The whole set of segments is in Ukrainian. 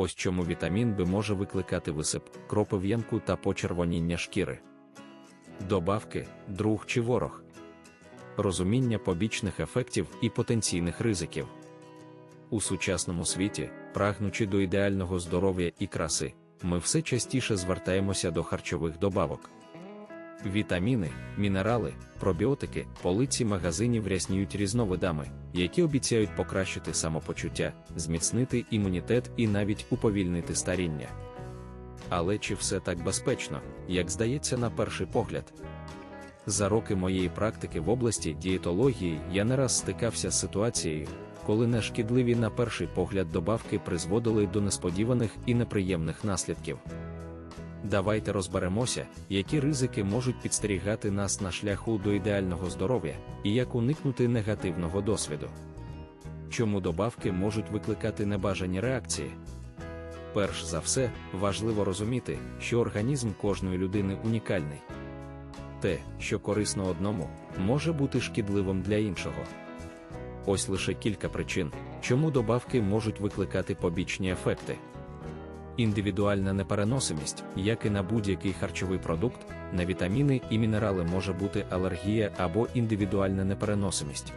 Ось чому вітамін Б може викликати висип, кропив'янку та почервоніння шкіри. Добавки, друг чи ворог. Розуміння побічних ефектів і потенційних ризиків. У сучасному світі, прагнучи до ідеального здоров'я і краси, ми все частіше звертаємося до харчових добавок. Вітаміни, мінерали, пробіотики, полиці магазинів рясніють різновидами, які обіцяють покращити самопочуття, зміцнити імунітет і навіть уповільнити старіння. Але чи все так безпечно, як здається на перший погляд? За роки моєї практики в області дієтології я не раз стикався з ситуацією, коли нешкідливі на перший погляд добавки призводили до несподіваних і неприємних наслідків. Давайте розберемося, які ризики можуть підстерігати нас на шляху до ідеального здоров'я і як уникнути негативного досвіду. Чому добавки можуть викликати небажані реакції? Перш за все, важливо розуміти, що організм кожної людини унікальний. Те, що корисно одному, може бути шкідливим для іншого. Ось лише кілька причин, чому добавки можуть викликати побічні ефекти. Індивідуальна непереносимість, як і на будь-який харчовий продукт, на вітаміни і мінерали може бути алергія або індивідуальна непереносимість.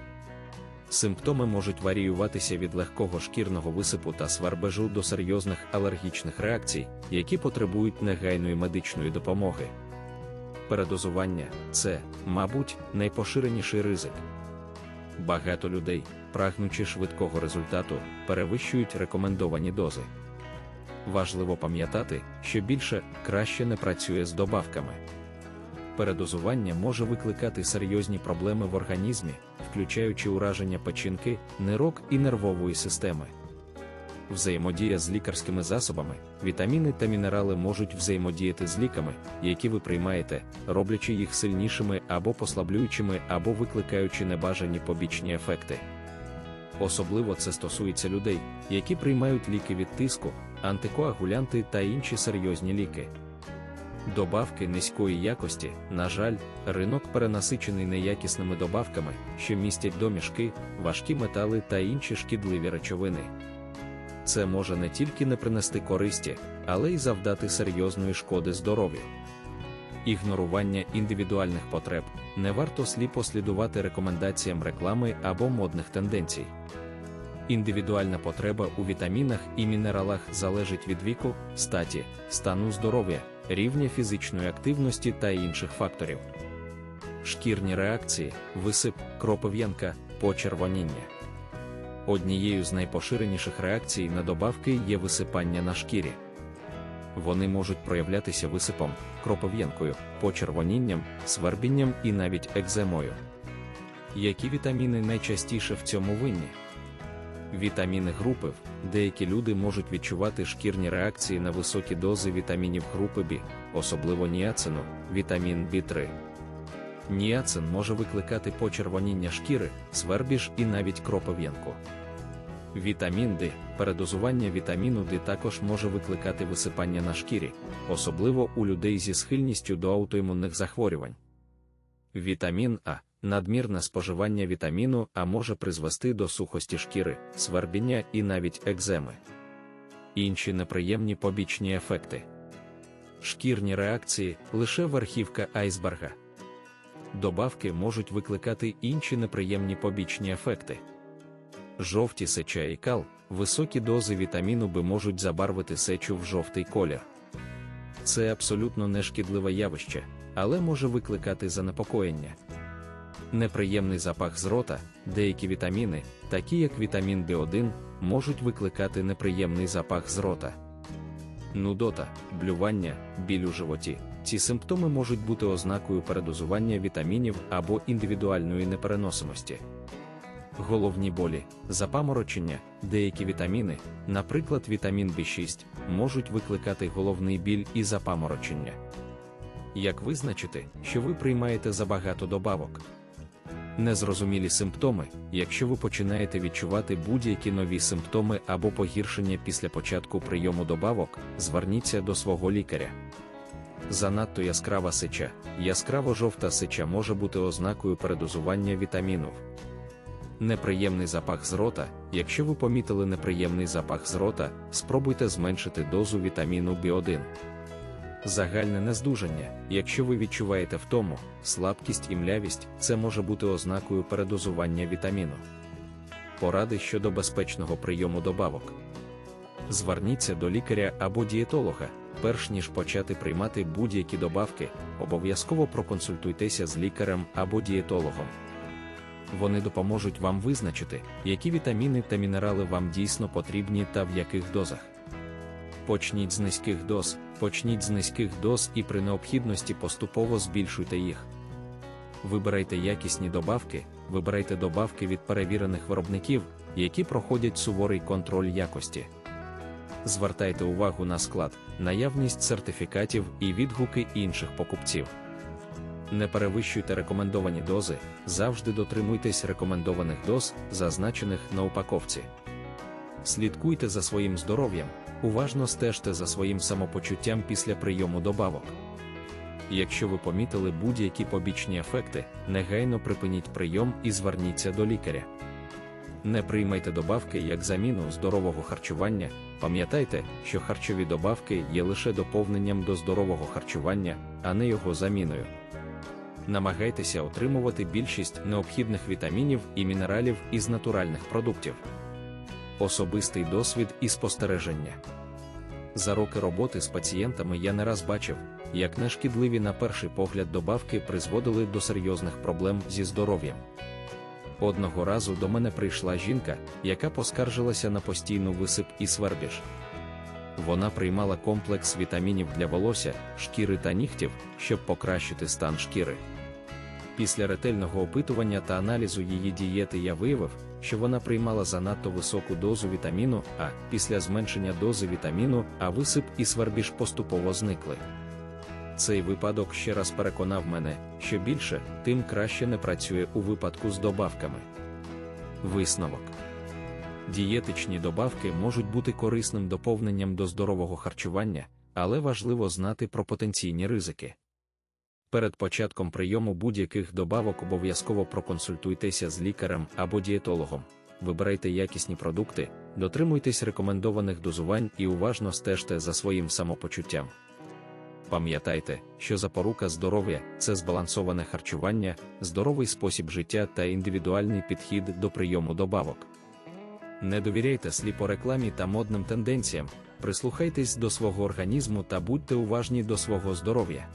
Симптоми можуть варіюватися від легкого шкірного висипу та свербежу до серйозних алергічних реакцій, які потребують негайної медичної допомоги. Передозування це, мабуть, найпоширеніший ризик. Багато людей, прагнучи швидкого результату, перевищують рекомендовані дози. Важливо пам'ятати, що більше краще не працює з добавками. Передозування може викликати серйозні проблеми в організмі, включаючи ураження печінки, нирок і нервової системи. Взаємодія з лікарськими засобами, вітаміни та мінерали можуть взаємодіяти з ліками, які ви приймаєте, роблячи їх сильнішими або послаблюючими, або викликаючи небажані побічні ефекти. Особливо це стосується людей, які приймають ліки від тиску, антикоагулянти та інші серйозні ліки. Добавки низької якості, на жаль, ринок перенасичений неякісними добавками, що містять домішки, важкі метали та інші шкідливі речовини. Це може не тільки не принести користі, але й завдати серйозної шкоди здоров'ю. Ігнорування індивідуальних потреб не варто сліпо слідувати рекомендаціям реклами або модних тенденцій. Індивідуальна потреба у вітамінах і мінералах залежить від віку, статі, стану здоров'я, рівня фізичної активності та інших факторів. Шкірні реакції, висип, кропив'янка, почервоніння. Однією з найпоширеніших реакцій на добавки є висипання на шкірі. Вони можуть проявлятися висипом, кропив'янкою, почервонінням, свербінням і навіть екземою. Які вітаміни найчастіше в цьому винні? Вітаміни групи В. Деякі люди можуть відчувати шкірні реакції на високі дози вітамінів групи Б, особливо ніацину, вітамін В3. Ніацин може викликати почервоніння шкіри, свербіж і навіть кропив'янку. Вітамін Д. Передозування вітаміну Д також може викликати висипання на шкірі, особливо у людей зі схильністю до аутоімунних захворювань. Вітамін А. Надмірне споживання вітаміну А може призвести до сухості шкіри, свербіння і навіть екземи. Інші неприємні побічні ефекти. Шкірні реакції лише верхівка айсберга. Добавки можуть викликати інші неприємні побічні ефекти. Жовті сеча і кал, високі дози вітаміну Б можуть забарвити сечу в жовтий колір. Це абсолютно нешкідливе явище, але може викликати занепокоєння. Неприємний запах з рота, деякі вітаміни, такі як вітамін В1, можуть викликати неприємний запах з рота. Нудота, блювання, біль у животі. Ці симптоми можуть бути ознакою передозування вітамінів або індивідуальної непереносимості. Головні болі, запаморочення, деякі вітаміни, наприклад, вітамін В6, можуть викликати головний біль і запаморочення. Як визначити, що ви приймаєте забагато добавок? Незрозумілі симптоми, якщо ви починаєте відчувати будь-які нові симптоми або погіршення після початку прийому добавок, зверніться до свого лікаря. Занадто яскрава сеча, яскраво жовта сеча може бути ознакою передозування вітамінів. Неприємний запах з рота. Якщо ви помітили неприємний запах з рота, спробуйте зменшити дозу вітаміну B1. Загальне нездужання. Якщо ви відчуваєте втому, слабкість і млявість, це може бути ознакою передозування вітаміну. Поради щодо безпечного прийому добавок. Зверніться до лікаря або дієтолога, перш ніж почати приймати будь-які добавки, обов'язково проконсультуйтеся з лікарем або дієтологом. Вони допоможуть вам визначити, які вітаміни та мінерали вам дійсно потрібні та в яких дозах. Почніть з низьких доз, почніть з низьких доз і при необхідності поступово збільшуйте їх. Вибирайте якісні добавки, вибирайте добавки від перевірених виробників, які проходять суворий контроль якості. Звертайте увагу на склад, наявність сертифікатів і відгуки інших покупців. Не перевищуйте рекомендовані дози, завжди дотримуйтесь рекомендованих доз, зазначених на упаковці. Слідкуйте за своїм здоров'ям, уважно стежте за своїм самопочуттям після прийому добавок. Якщо ви помітили будь-які побічні ефекти, негайно припиніть прийом і зверніться до лікаря. Не приймайте добавки як заміну здорового харчування. Пам'ятайте, що харчові добавки є лише доповненням до здорового харчування, а не його заміною. Намагайтеся отримувати більшість необхідних вітамінів і мінералів із натуральних продуктів. Особистий досвід і спостереження. За роки роботи з пацієнтами я не раз бачив, як нешкідливі на перший погляд добавки призводили до серйозних проблем зі здоров'ям. Одного разу до мене прийшла жінка, яка поскаржилася на постійну висип і свербіж. Вона приймала комплекс вітамінів для волосся, шкіри та нігтів, щоб покращити стан шкіри. Після ретельного опитування та аналізу її дієти я виявив, що вона приймала занадто високу дозу вітаміну А. Після зменшення дози вітаміну, а висип і свербіж поступово зникли. Цей випадок ще раз переконав мене, що більше, тим краще не працює у випадку з добавками. Висновок Дієтичні добавки можуть бути корисним доповненням до здорового харчування, але важливо знати про потенційні ризики. Перед початком прийому будь-яких добавок обов'язково проконсультуйтеся з лікарем або дієтологом, вибирайте якісні продукти, дотримуйтесь рекомендованих дозувань і уважно стежте за своїм самопочуттям. Пам'ятайте, що запорука здоров'я це збалансоване харчування, здоровий спосіб життя та індивідуальний підхід до прийому добавок. Не довіряйте сліпорекламі та модним тенденціям, прислухайтесь до свого організму та будьте уважні до свого здоров'я.